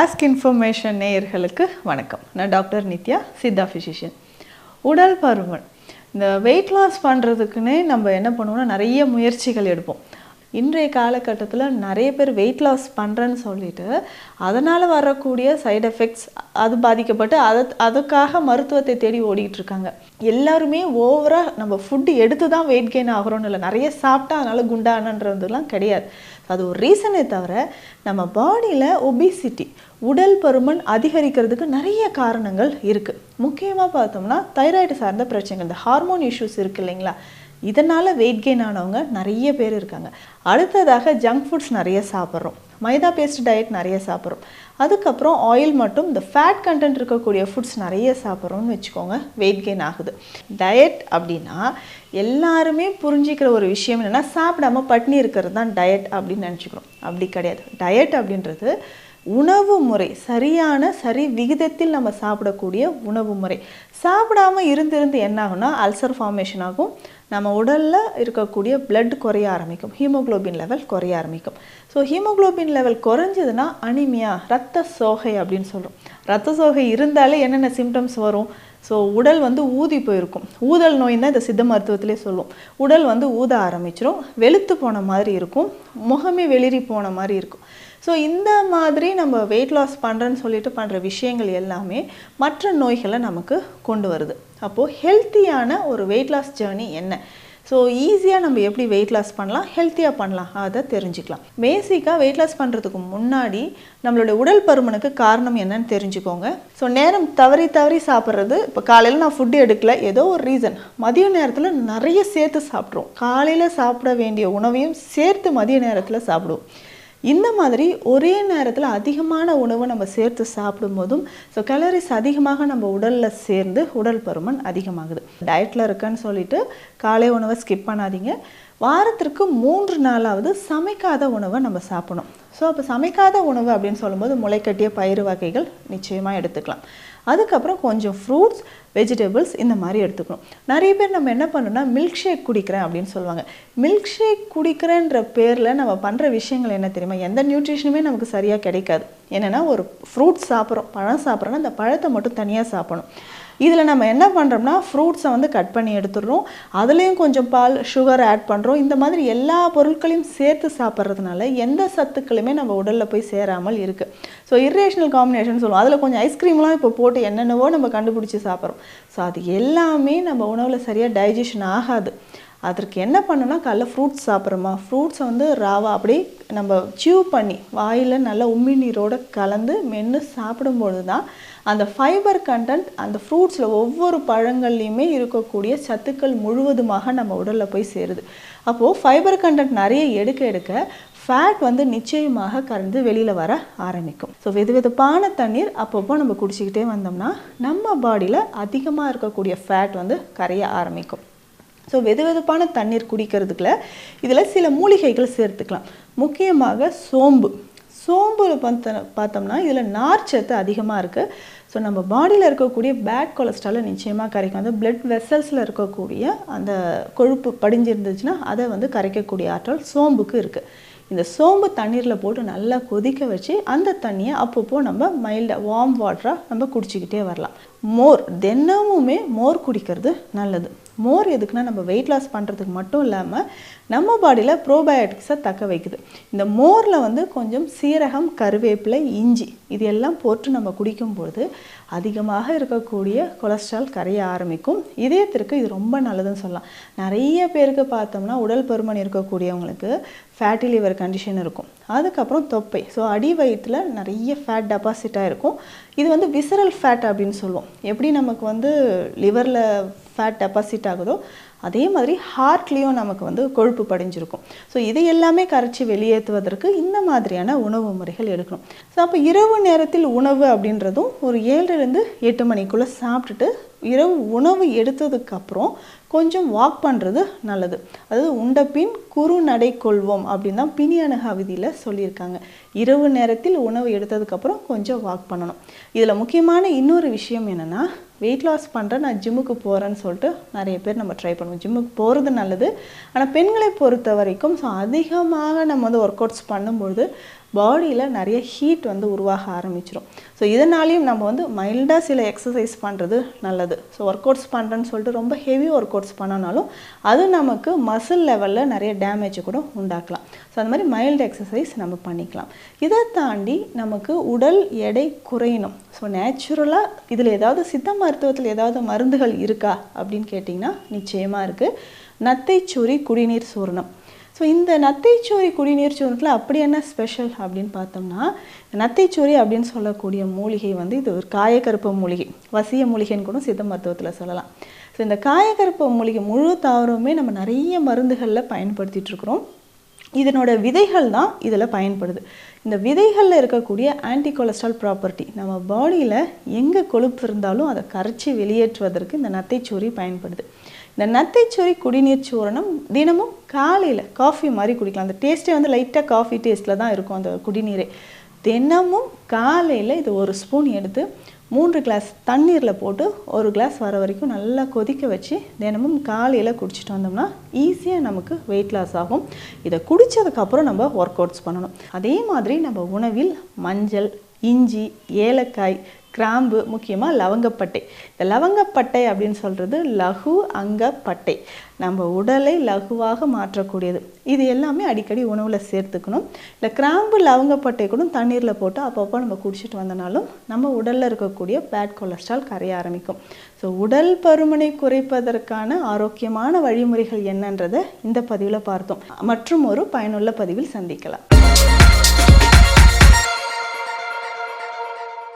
Ask information நேயர்களுக்கு வணக்கம். நான் டாக்டர் நித்யா சித்தா ஃபிசிஷியன் உடல் பருமன். இந்த வெயிட் லாஸ் பண்ணுறதுக்குன்னே நம்ம என்ன பண்ணுவோம்னா நிறைய முயற்சிகள் எடுப்போம். இன்றைய காலகட்டத்தில் நிறைய பேர் வெயிட் லாஸ் பண்ணுறேன்னு சொல்லிட்டு அதனால் வரக்கூடிய சைடு எஃபெக்ட்ஸ் அது பாதிக்கப்பட்டு அதை அதுக்காக மருத்துவத்தை தேடி ஓடிக்கிட்டு இருக்காங்க. எல்லாருமே ஓவராக நம்ம ஃபுட்டு எடுத்து தான் வெயிட் கெயின் ஆகிறோம்னு இல்லை. நிறைய சாப்பிட்டா அதனால் குண்டானன்றதுலாம் கிடையாது. அது ஒரு ரீசனே தவிர நம்ம பாடியில் ஒபிசிட்டி உடல் பருமன் அதிகரிக்கிறதுக்கு நிறைய காரணங்கள் இருக்குது முக்கியமாக பார்த்தோம்னா தைராய்டு சார்ந்த பிரச்சனைகள் இந்த ஹார்மோன் இஷ்யூஸ் இருக்குது இல்லைங்களா? இதனால் வெயிட் கெயின் ஆனவங்க நிறைய பேர் இருக்காங்க. அடுத்ததாக ஜங்க் ஃபுட்ஸ் நிறைய சாப்பிட்றோம். மைதா பேஸ்ட் டயட் நிறைய சாப்பிட்றோம். அதுக்கப்புறம் ஆயில் மட்டும் இந்த ஃபேட் கண்டென்ட் இருக்கக்கூடிய ஃபுட்ஸ் நிறைய சாப்பிட்றோம்னு வச்சுக்கோங்க வெயிட் கெயின் ஆகுது. டயட் அப்படின்னா எல்லாருமே புரிஞ்சிக்கிற ஒரு விஷயம் என்னென்னா சாப்பிடாம பட்னி இருக்கிறது தான் டயட் அப்படின்னு நினச்சிக்கிறோம். அப்படி கிடையாது. டயட் அப்படின்றது உணவு முறை சரியான சரி விகிதத்தில் நம்ம சாப்பிடக்கூடிய உணவு முறை. சாப்பிடாம இருந்திருந்து என்ன ஆகும்னா அல்சர் ஃபார்மேஷன் ஆகும். நம்ம உடலில் இருக்கக்கூடிய பிளட் குறைய ஆரம்பிக்கும். ஹீமோக்ளோபின் லெவல் குறைய ஆரம்பிக்கும். ஸோ ஹீமோக்ளோபின் லெவல் குறைஞ்சதுன்னா அனிமியா ரத்த சோகை அப்படின்னு சொல்கிறோம் ரத்த சோகை இருந்தாலே என்னென்ன சிம்டம்ஸ் வரும்? ஸோ உடல் வந்து ஊதி போயிருக்கும். ஊதல் நோய் தான் இந்த சித்த மருத்துவத்திலே சொல்லுவோம் உடல் வந்து ஊத ஆரம்பிச்சிரும். வெளுத்து போன மாதிரி இருக்கும். முகமே வெளிரி போன மாதிரி இருக்கும். ஸோ இந்த மாதிரி நம்ம வெயிட் லாஸ் பண்ணுறேன்னு சொல்லிட்டு பண்ணுற விஷயங்கள் எல்லாமே மற்ற நோய்களை நமக்கு கொண்டு வருது. அப்போது ஹெல்த்தியான ஒரு வெயிட் லாஸ் ஜேர்னி என்ன? ஸோ ஈஸியாக நம்ம எப்படி வெயிட் லாஸ் பண்ணலாம்? ஹெல்த்தியாக பண்ணலாம். அதை தெரிஞ்சுக்கலாம். பேசிக்காக வெயிட் லாஸ் பண்ணுறதுக்கு முன்னாடி நம்மளோட உடல் பருமனுக்கு காரணம் என்னன்னு தெரிஞ்சுக்கோங்க. ஸோ நேரம் தவறி தவறி சாப்பிட்றது இப்போ காலையில் நான் ஃபுட்டு எடுக்கல ஏதோ ஒரு ரீசன் மதிய நேரத்தில் நிறைய சேர்த்து சாப்பிட்றோம் காலையில் சாப்பிட வேண்டிய உணவையும் சேர்த்து மதிய நேரத்தில் சாப்பிடுவோம். இந்த மாதிரி ஒரே நேரத்தில் அதிகமான உணவு நம்ம சேர்த்து சாப்பிடும்போதும் ஸோ கலரிஸ் அதிகமாக நம்ம உடலில் சேர்ந்து உடல் பருமன் அதிகமாகுது. டயட்டில் இருக்கேன்னு சொல்லிட்டு காலை உணவை ஸ்கிப் பண்ணாதீங்க. வாரத்திற்கு மூன்று நாளாவது சமைக்காத உணவை நம்ம சாப்பிடணும். ஸோ அப்போ சமைக்காத உணவு அப்படின்னு சொல்லும்போது முளைக்கட்டிய பயிறு வகைகள் நிச்சயமாக எடுத்துக்கலாம். அதுக்கப்புறம் கொஞ்சம் ஃப்ரூட்ஸ் வெஜிடபிள்ஸ் இந்த மாதிரி எடுத்துக்கணும். நிறைய பேர் நம்ம என்ன பண்ணணும்னா மில்க் ஷேக் குடிக்கிறேன் அப்படின்னு சொல்லுவாங்க. மில்க் ஷேக் குடிக்கிறேன்ற பேரில் நம்ம பண்ணுற விஷயங்கள் என்ன தெரியுமா? எந்த நியூட்ரிஷனுமே நமக்கு சரியாக கிடைக்காது. என்னென்னா ஒரு ஃப்ரூட்ஸ் சாப்பிட்றோம் பழம் சாப்பிட்றோன்னா அந்த பழத்தை மட்டும் தனியாக சாப்பிடணும். இதில் நம்ம என்ன பண்ணுறோம்னா ஃப்ரூட்ஸை வந்து கட் பண்ணி எடுத்துடுறோம். அதுலேயும் கொஞ்சம் பால் சுகர் ஆட் பண்ணுறோம். இந்த மாதிரி எல்லா பொருட்களையும் சேர்த்து சாப்பிட்றதுனால எந்த சத்துக்களுமே நம்ம உடலில் போய் சேராமல் இருக்குது ஸோ இர்ரேஷனல் காம்பினேஷன் சொல்லுவோம். அதில் கொஞ்சம் ஐஸ்கிரீம்லாம் இப்போ போட்டு என்னென்னவோ நம்ம கண்டுபிடிச்சி சாப்பிட்றோம். ஸோ அது எல்லாமே நம்ம உணவில் சரியாக டைஜஷன் ஆகாது. அதற்கு என்ன பண்ணுன்னா காலைல ஃப்ரூட்ஸ் சாப்பிட்றோமா? ஃப்ரூட்ஸை வந்து ராவா அப்படியே நம்ம சியூ பண்ணி வாயில் நல்லா உம்மி நீரோடு கலந்து மென்று சாப்பிடும்பொழுது தான் அந்த ஃபைபர் கண்டென்ட் அந்த ஃப்ரூட்ஸில் ஒவ்வொரு பழங்கள்லேயுமே இருக்கக்கூடிய சத்துக்கள் முழுவதுமாக நம்ம உடலில் போய் சேருது. அப்போது ஃபைபர் கண்டென்ட் நிறைய எடுக்க எடுக்க ஃபேட் வந்து நிச்சயமாக கறந்து வெளியில் வர ஆரம்பிக்கும். ஸோ வெது வெதுப்பான தண்ணீர் அப்பப்போ நம்ம குடிச்சிக்கிட்டே வந்தோம்னா நம்ம பாடியில் அதிகமாக இருக்கக்கூடிய ஃபேட் வந்து கரைய ஆரம்பிக்கும். ஸோ வெது வெதுப்பான தண்ணீர் குடிக்கிறதுக்குள்ள இதில் சில மூலிகைகள் சேர்த்துக்கலாம். முக்கியமாக சோம்பு. சோம்புல பார்த்த பார்த்தோம்னா இதில் நார்ச்சத்து அதிகமாக இருக்குது ஸோ நம்ம பாடியில் இருக்கக்கூடிய பேட் கொலஸ்ட்ராலை நிச்சயமாக கரைக்கும். அந்த பிளட் வெசல்ஸில் இருக்கக்கூடிய அந்த கொழுப்பு படிஞ்சிருந்துச்சுன்னா அதை வந்து கரைக்கக்கூடிய ஆற்றல் சோம்புக்கு இருக்குது இந்த சோம்பு தண்ணீரில் போட்டு நல்லா கொதிக்க வச்சு அந்த தண்ணியை அப்பப்போ நம்ம மைல்டாக வார்ம் வாட்டராக நம்ம குடிச்சிக்கிட்டே வரலாம். மோர். தினமுமே மோர் குடிக்கிறது நல்லது. மோர் எதுக்குன்னா நம்ம வெயிட் லாஸ் பண்ணுறதுக்கு மட்டும் இல்லாமல் நம்ம பாடியில் ப்ரோபயோட்டிக்ஸை தக்க வைக்குது. இந்த மோரில் வந்து கொஞ்சம் சீரகம் கருவேப்பிலை இஞ்சி இது எல்லாம் போட்டு நம்ம குடிக்கும்பொழுது அதிகமாக இருக்கக்கூடிய கொலஸ்ட்ரால் கரைய ஆரம்பிக்கும். இதயத்திற்கு இது ரொம்ப நல்லதுன்னு சொல்லலாம். நிறைய பேருக்கு பார்த்தோம்னா உடல் பருமன் இருக்கக்கூடியவங்களுக்கு ஃபேட்டி லிவர் கண்டிஷன் இருக்கும். அதுக்கப்புறம் தொப்பை. ஸோ அடி வயிற்றில் நிறைய ஃபேட் டெபாசிட்டாக இருக்கும். இது வந்து விசரல் ஃபேட் அப்படின்னு சொல்லுவோம். எப்படி நமக்கு வந்து லிவரில் ஃபேட் டெபாசிட் ஆகுதோ அதே மாதிரி ஹார்ட்லேயும் நமக்கு வந்து கொழுப்பு படிஞ்சிருக்கும். ஸோ இதை எல்லாமே கரைச்சி வெளியேற்றுவதற்கு இந்த மாதிரியான உணவு முறைகள் எடுக்கணும். ஸோ அப்போ இரவு நேரத்தில் உணவு அப்படின்றதும் ஒரு ஏழுலேருந்து எட்டு மணிக்குள்ளே சாப்பிட்டுட்டு இரவு உணவு எடுத்ததுக்கப்புறம் கொஞ்சம் வாக் பண்ணுறது நல்லது. அதாவது உண்ட பின் குறு நடை கொள்வோம் அப்படின்னு தான் பிணியணுக விதியில் சொல்லியிருக்காங்க. இரவு நேரத்தில் உணவு எடுத்ததுக்கப்புறம் கொஞ்சம் வாக் பண்ணணும். இதில் முக்கியமான இன்னொரு விஷயம் என்னென்னா வெயிட் லாஸ் பண்ணுறேன் நான் ஜிம்முக்கு போகிறேன்னு சொல்லிட்டு நிறைய பேர் நம்ம ட்ரை பண்ணுவோம். ஜிம்முக்கு போகிறது நல்லது. ஆனால் பெண்களை பொறுத்த வரைக்கும் ஸோ அதிகமாக நம்ம வந்து ஒர்க் அவுட்ஸ் பண்ணும்பொழுது பாடியில் நிறைய ஹீட் வந்து உருவாக ஆரம்பிச்சிடும் ஸோ இதனாலையும் நம்ம வந்து மைல்டாக சில எக்ஸசைஸ் பண்ணுறது நல்லது. ஸோ ஒர்க் அவுட்ஸ் பண்ணுறேன்னு சொல்லிட்டு ரொம்ப ஹெவி ஒர்க் அவுட்ஸ் பண்ணனாலும் அது நமக்கு மசில் லெவலில் நிறைய டேமேஜ் கூட உண்டாக்கலாம். ஸோ அந்த மாதிரி மைல்டு எக்ஸசைஸ் நம்ம பண்ணிக்கலாம். இதை தாண்டி நமக்கு உடல் எடை குறையணும். ஸோ நேச்சுரலாக இதில் ஏதாவது சித்த மருத்துவத்தில் ஏதாவது மருந்துகள் இருக்கா அப்படின்னு கேட்டிங்கன்னா நிச்சயமாக இருக்குது நத்தைச்சூரி குடிநீர் சூரணம். ஸோ இந்த நத்தைச்சோரி குடிநீர் சூரணத்தில் அப்படி என்ன ஸ்பெஷல் அப்படின்னு பார்த்தோம்னா நத்தைச்சோரி அப்படின்னு சொல்லக்கூடிய மூலிகை வந்து இது ஒரு காயக்கருப்ப மூலிகை வசிய மூலிகைன்னு கூட சித்த மருத்துவத்தில் சொல்லலாம். ஸோ இந்த காயக்கருப்ப மூலிகை முழு தாவரமே நம்ம நிறைய மருந்துகளில் பயன்படுத்திகிட்ருக்குறோம் இதனோட விதைகள் தான் இதில் பயன்படுது. இந்த விதைகளில் இருக்கக்கூடிய ஆன்டி கொலஸ்ட்ரால் ப்ராப்பர்ட்டி நம்ம பாடியில் எங்கே கொழுப்பு இருந்தாலும் அதை கரைச்சி வெளியேற்றுவதற்கு இந்த நத்தைச்சோரி பயன்படுது. இந்த நத்தைச்சோரி குடிநீர் சூரணம் தினமும் காலையில் காஃபி மாதிரி குடிக்கலாம். அந்த டேஸ்ட்டே வந்து லைட்டாக காஃபி டேஸ்ட்டில் தான் இருக்கும் அந்த குடிநீரே. தினமும் காலையில் இது ஒரு ஸ்பூன் எடுத்து மூன்று கிளாஸ் தண்ணீரில் போட்டு ஒரு கிளாஸ் வர வரைக்கும் நல்லா கொதிக்க வச்சு தினமும் காலையில் குடிச்சிட்டு வந்தோம்னா ஈஸியாக நமக்கு வெயிட் லாஸ் ஆகும். இதை குடித்ததுக்கப்புறம் நம்ம ஒர்க் அவுட்ஸ் பண்ணணும். அதே மாதிரி நம்ம உணவில் மஞ்சள் இஞ்சி ஏலக்காய் கிராம்பு முக்கியமாக லவங்கப்பட்டை. இந்த லவங்கப்பட்டை அப்படின்னு சொல்கிறது லகு அங்கப்பட்டை நம்ம உடலை லகுவாக மாற்றக்கூடியது. இது எல்லாமே அடிக்கடி உணவில் சேர்த்துக்கணும். இல்லை கிராம்பு லவங்கப்பட்டை கூட தண்ணீரில் போட்டு அப்பப்போ நம்ம குடிச்சிட்டு வந்தனாலும் நம்ம உடலில் இருக்கக்கூடிய பேட் கொலஸ்ட்ரால் கரைய ஆரம்பிக்கும். ஸோ உடல் பருமனை குறைப்பதற்கான ஆரோக்கியமான வழிமுறைகள் என்னன்றதை இந்த பதிவில் பார்த்தோம். மற்றும் ஒரு பயனுள்ள பதிவில் சந்திக்கலாம்.